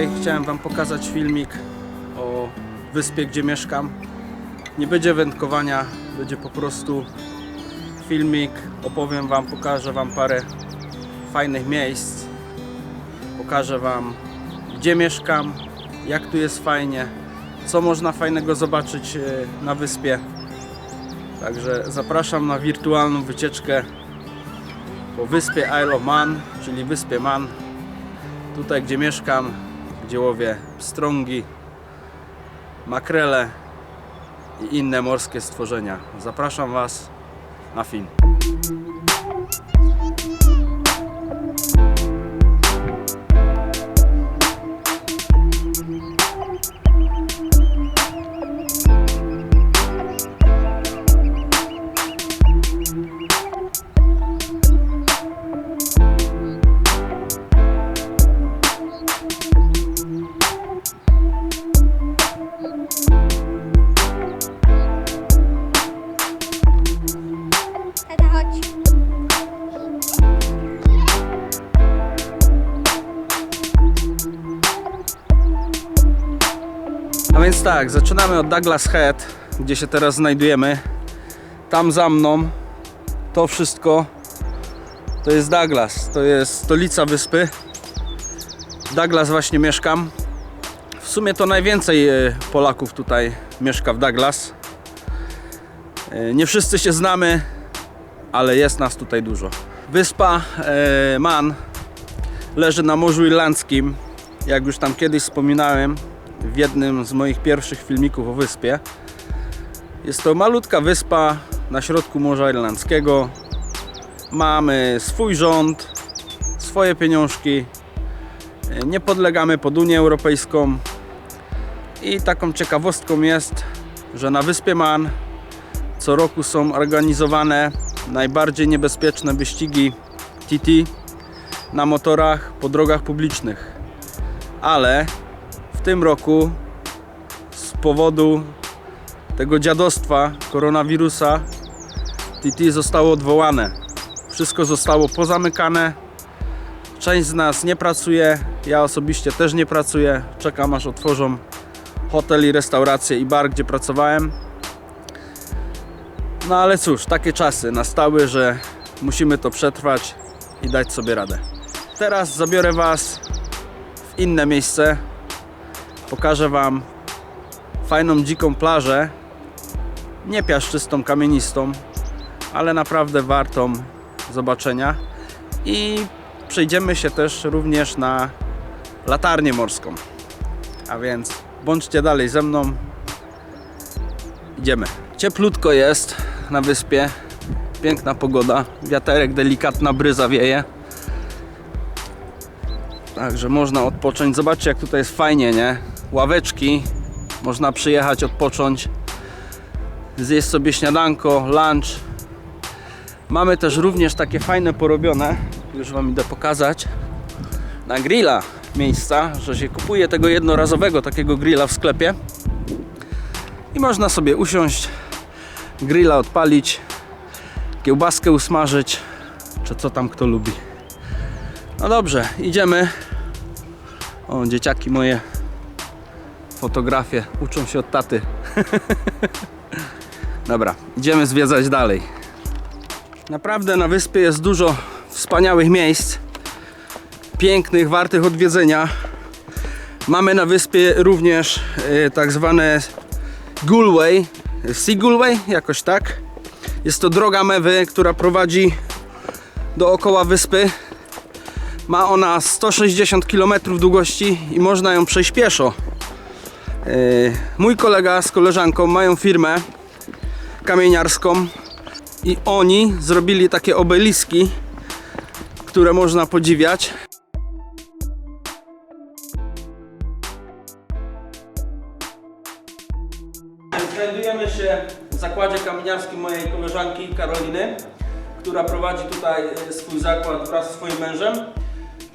Dzisiaj chciałem Wam pokazać filmik o wyspie, gdzie mieszkam. Nie będzie wędkowania, będzie po prostu filmik. Opowiem Wam, pokażę Wam parę fajnych miejsc. Pokażę Wam, gdzie mieszkam, jak tu jest fajnie, co można fajnego zobaczyć e, na wyspie. Także zapraszam na wirtualną wycieczkę po wyspie Isle of Man, czyli wyspie Man. Tutaj, gdzie mieszkam, gdzie łowię pstrągi, makrele i inne morskie stworzenia. Zapraszam Was na film. Tak, zaczynamy od Douglas Head, gdzie się teraz znajdujemy. Tam za mną to wszystko to jest Douglas, to jest stolica wyspy. Douglas właśnie mieszkam. W sumie to najwięcej e, Polaków tutaj mieszka w Douglas. E, Nie wszyscy się znamy, ale jest nas tutaj dużo. Wyspa e, Man leży na Morzu Irlandzkim. Jak już tam kiedyś wspominałem w jednym z moich pierwszych filmików o wyspie. Jest to malutka wyspa na środku Morza Irlandzkiego. Mamy swój rząd, swoje pieniążki. Nie podlegamy pod Unię Europejską. I taką ciekawostką jest, że na wyspie Man co roku są organizowane najbardziej niebezpieczne wyścigi TT na motorach po drogach publicznych. Ale w tym roku z powodu tego dziadostwa koronawirusa TT zostało odwołane. Wszystko zostało pozamykane. Część z nas nie pracuje, ja osobiście też nie pracuję. Czekam aż otworzą hotel i restaurację i bar, gdzie pracowałem. No ale cóż, takie czasy nastały, że musimy to przetrwać i dać sobie radę. Teraz zabiorę Was w inne miejsce. Pokażę Wam fajną, dziką plażę. Nie piaszczystą, kamienistą, ale naprawdę wartą zobaczenia. I przejdziemy się też również na latarnię morską. A więc bądźcie dalej ze mną. Idziemy. Cieplutko jest na wyspie. Piękna pogoda. Wiaterek, delikatna bryza wieje. Także można odpocząć. Zobaczcie jak tutaj jest fajnie, nie? Ławeczki. Można przyjechać, odpocząć. Zjeść sobie śniadanko, lunch. Mamy też również takie fajne porobione. Już Wam idę pokazać. Na grilla miejsca, że się kupuje tego jednorazowego takiego grilla w sklepie. I można sobie usiąść, grilla odpalić, kiełbaskę usmażyć, czy co tam kto lubi. No dobrze, idziemy. O, dzieciaki moje fotografie uczą się od taty. Dobra, idziemy zwiedzać dalej. Naprawdę na wyspie jest dużo wspaniałych miejsc, pięknych, wartych odwiedzenia. Mamy na wyspie również e, tak zwane Gulway, Sea Gulway, jakoś tak. Jest to droga mewy, która prowadzi dookoła wyspy. Ma ona 160 km długości i można ją przejść pieszo. Yy, Mój kolega z koleżanką mają firmę kamieniarską i oni zrobili takie obeliski, które można podziwiać. Znajdujemy się w zakładzie kamieniarskim mojej koleżanki Karoliny, która prowadzi tutaj e, swój zakład wraz ze swoim mężem.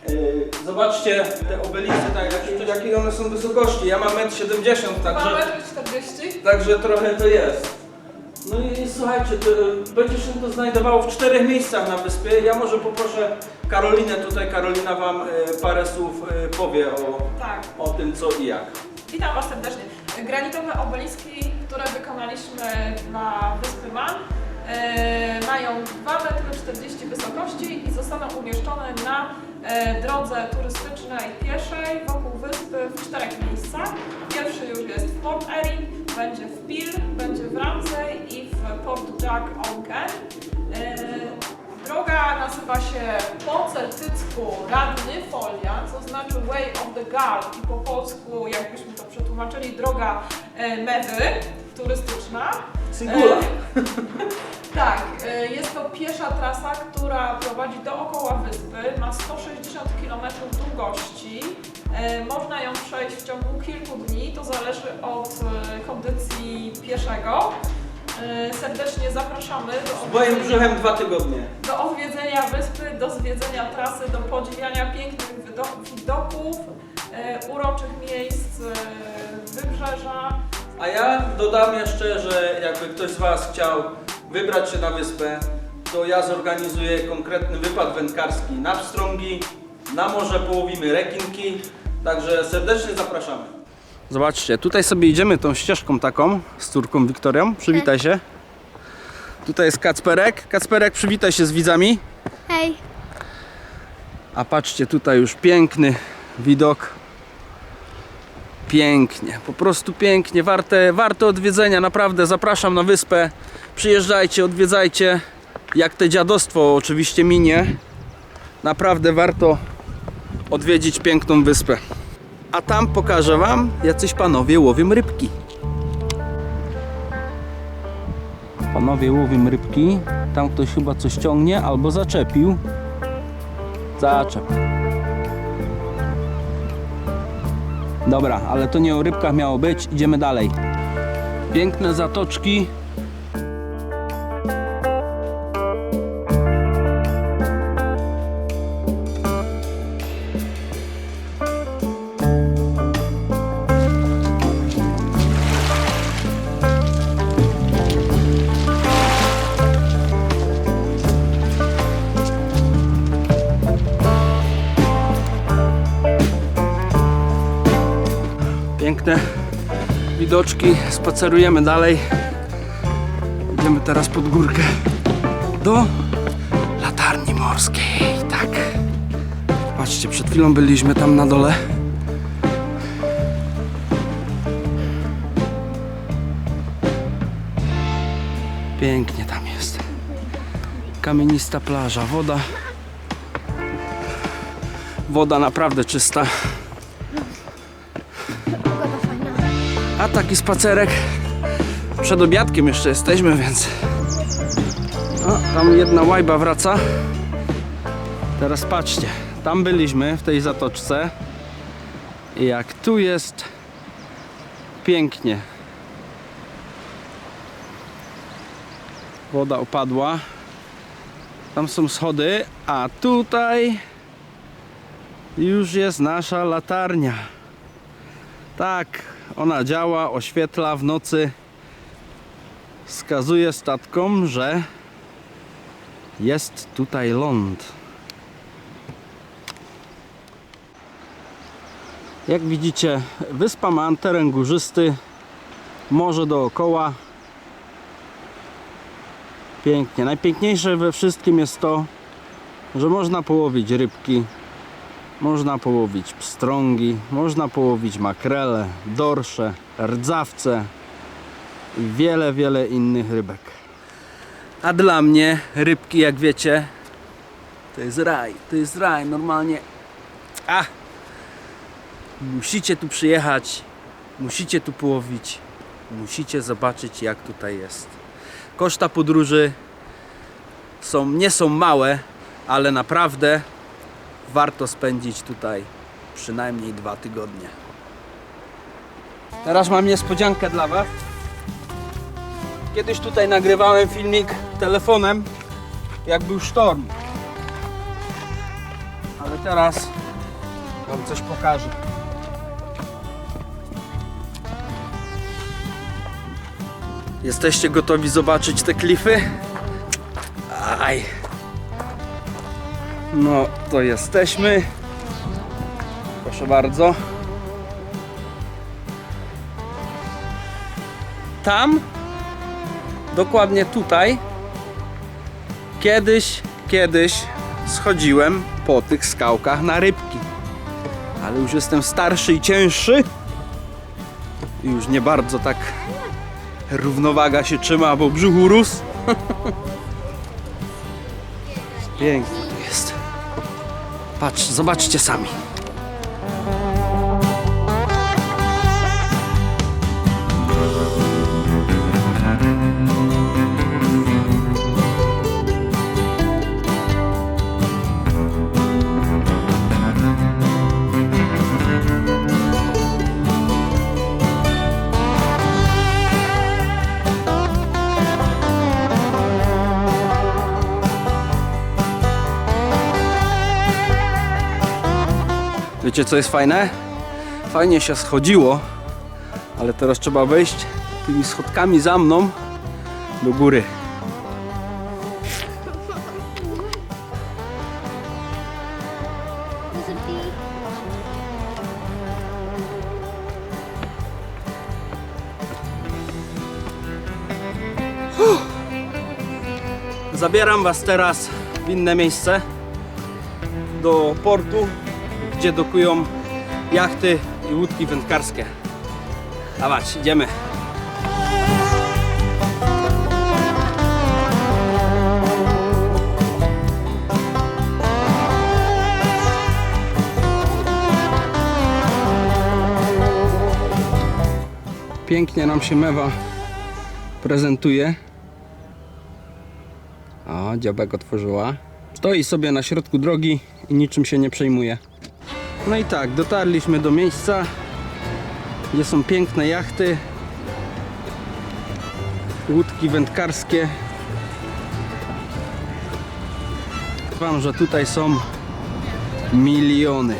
E, Zobaczcie te obelisty, tak, jakie, jakie one są wysokości. Ja mam 1,70 m, także, Mamy 40. także trochę to jest. No i słuchajcie, to, y, będzie się to znajdowało w czterech miejscach na wyspie. Ja może poproszę Karolinę tutaj, Karolina Wam y, parę słów y, powie o, Tak, o tym co i jak. witam Was serdecznie. Granitowe obeliski, które wykonaliśmy dla wyspy Man, e, mają 2,40 m wysokości i zostaną umieszczone na e, drodze turystycznej pieszej wokół wyspy w czterech miejscach. Pierwszy już jest w Port Erin, będzie w Peel, będzie w Ramsey i w Port Jack Onken. E, Droga nazywa się po celtycku Radny Folia, co znaczy Way of the Guard i po polsku, jakbyśmy to przetłumaczyli, droga e, mewy turystyczna. Singula. Tak, e, jest to piesza trasa, która prowadzi dookoła wyspy, ma 160 km długości. E, Można ją przejść w ciągu kilku dni, to zależy od e, kondycji pieszego. Serdecznie zapraszamy do moim odwiedzenia- brzuchem dwa tygodnie. do odwiedzenia wyspy, do zwiedzenia trasy, do podziwiania pięknych wido- widoków, uroczych miejsc wybrzeża. A ja dodam jeszcze, że jakby ktoś z Was chciał wybrać się na wyspę, to ja zorganizuję konkretny wypad wędkarski na pstrągi, na morze połowimy rekinki, także serdecznie zapraszamy. Zobaczcie, tutaj sobie idziemy tą ścieżką taką z córką Wiktorią. Przywitaj się. Tutaj jest Kacperek. Kacperek, przywitaj się z widzami. Hej, A patrzcie, tutaj już piękny widok. Pięknie, po prostu pięknie, warte, warte odwiedzenia, naprawdę zapraszam na wyspę. Przyjeżdżajcie, odwiedzajcie. Jak te dziadostwo oczywiście minie, naprawdę warto odwiedzić piękną wyspę. A tam pokażę Wam, jacyś panowie łowią rybki. Panowie łowią rybki. Tam ktoś chyba coś ciągnie albo zaczepił. Zaczep. Dobra, ale to nie o rybkach miało być. Idziemy dalej. Piękne zatoczki. Piękne widoczki. Spacerujemy dalej. Idziemy teraz pod górkę do latarni morskiej. Tak. Patrzcie, przed chwilą byliśmy tam na dole. Pięknie tam jest. Kamienista plaża, woda. Woda naprawdę czysta. A taki spacerek przed obiadkiem jeszcze jesteśmy, więc. O, tam jedna łajba wraca. Teraz patrzcie, tam byliśmy w tej zatoczce. I jak tu jest pięknie. Woda opadła. Tam są schody, a tutaj już jest nasza latarnia. Tak, ona działa, oświetla w nocy. Wskazuje statkom, że jest tutaj ląd. Jak widzicie, wyspa ma teren górzysty, morze dookoła. Pięknie. Najpiękniejsze we wszystkim jest to, że można połowić rybki, można połowić pstrągi, można połowić makrele, dorsze, rdzawce i wiele, wiele innych rybek. A dla mnie rybki, jak wiecie, to jest raj, to jest raj, normalnie. A! Musicie tu przyjechać, musicie tu połowić, musicie zobaczyć jak tutaj jest. Koszta podróży są, nie są małe, ale naprawdę warto spędzić tutaj przynajmniej dwa tygodnie. Teraz mam niespodziankę dla Was. Kiedyś tutaj nagrywałem filmik telefonem, jak był sztorm. Ale teraz Wam coś pokażę. Jesteście gotowi zobaczyć te klify? Aj. No, to jesteśmy. Proszę bardzo. Tam, dokładnie tutaj, kiedyś, kiedyś schodziłem po tych skałkach na rybki. Ale już jestem starszy i cięższy. I już nie bardzo tak równowaga się trzyma, bo brzuch urósł. Pięknie. Patrz, zobaczcie sami. Wiecie co jest fajne? Fajnie się schodziło, ale teraz trzeba wejść tymi schodkami za mną do góry. Zabieram Was teraz w inne miejsce do portu, gdzie dokują jachty i łódki wędkarskie. Dawać, idziemy. Pięknie nam się mewa prezentuje. O, dziobek otworzyła. Stoi sobie na środku drogi i niczym się nie przejmuje. No i tak, dotarliśmy do miejsca, gdzie są piękne jachty, łódki wędkarskie. Wam, że tutaj są miliony.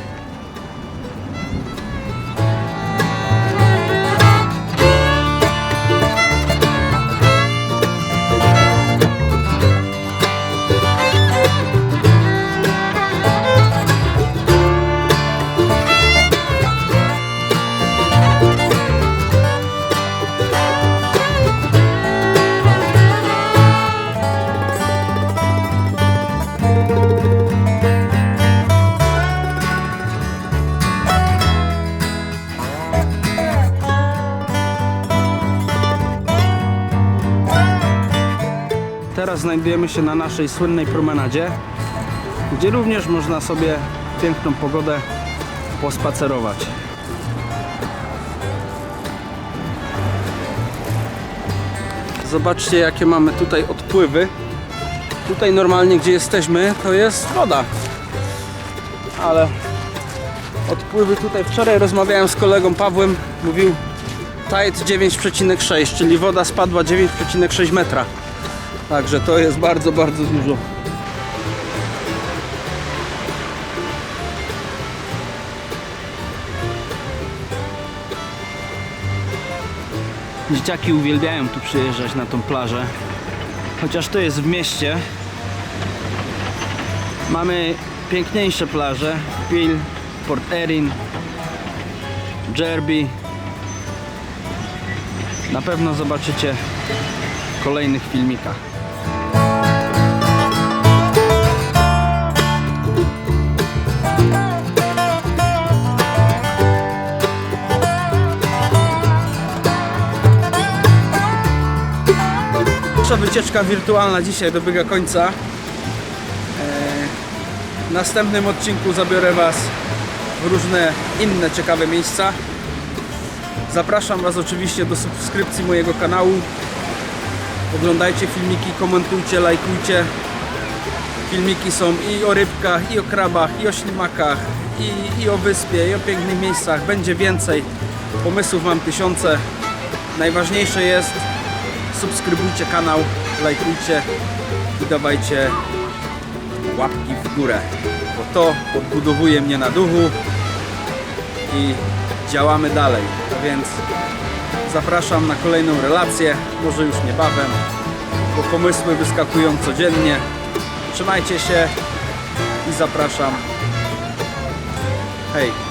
Znajdujemy się na naszej słynnej promenadzie, gdzie również można sobie piękną pogodę pospacerować. Zobaczcie jakie mamy tutaj odpływy. Tutaj normalnie gdzie jesteśmy to jest woda. Ale odpływy tutaj wczoraj rozmawiałem z kolegą Pawłem, mówił tide 9,6, czyli woda spadła 9,6 metra. Także to jest bardzo, bardzo dużo. Dzieciaki uwielbiają tu przyjeżdżać na tą plażę. Chociaż to jest w mieście. Mamy piękniejsze plaże. Pil, Port Erin, Derby. Na pewno zobaczycie w kolejnych filmikach. Nasza wycieczka wirtualna dzisiaj dobiega końca. E, W następnym odcinku zabiorę Was w różne inne ciekawe miejsca. Zapraszam Was oczywiście do subskrypcji mojego kanału. Oglądajcie filmiki, komentujcie, lajkujcie. Filmiki są i o rybkach, i o krabach, i o ślimakach, i, i o wyspie, i o pięknych miejscach. Będzie więcej. Pomysłów mam tysiące. Najważniejsze jest subskrybujcie kanał, lajkujcie i dawajcie łapki w górę, bo to odbudowuje mnie na duchu i działamy dalej. A więc Zapraszam na kolejną relację, może już niebawem, bo pomysły wyskakują codziennie. Trzymajcie się i zapraszam. Hej!